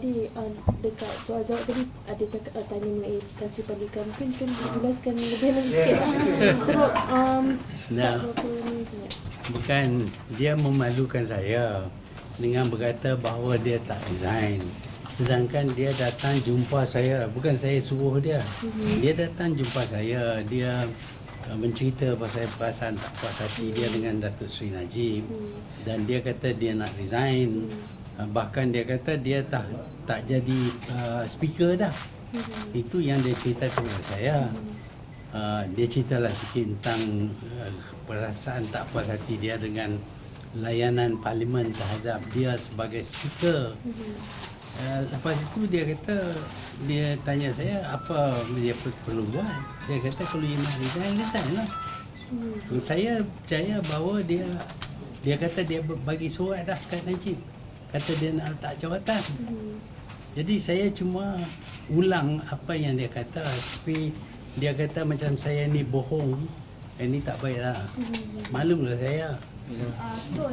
tadi uh, dekat soal jawab tadi ada cakap uh, tanya mengenai kasih pendidikan mungkin kan dijelaskan lebih lagi sikit sebab um, Nah. Bukan dia memalukan saya dengan berkata bahawa dia tak resign. Sedangkan dia datang jumpa saya, bukan saya suruh dia. Dia datang jumpa saya, dia uh, mencerita pasal perasaan tak puas hati dia dengan Datuk Seri Najib. Dan dia kata dia nak resign. Bahkan dia kata dia tak tak jadi uh, speaker dah. Itu yang dia cerita kepada saya. Uh, dia ceritalah sikit tentang uh, perasaan tak puas hati dia dengan layanan parlimen terhadap dia sebagai speaker. Uh, lepas itu dia kata dia tanya saya apa dia per- perlu buat. Dia kata kalau dia nak resign, resign lah. Saya percaya bahawa dia dia kata dia bagi surat dah kat Najib. Kata dia nak letak jawatan. Jadi saya cuma ulang apa yang dia kata tapi dia kata macam saya ni bohong. Eh, ni tak baiklah. Malulah saya.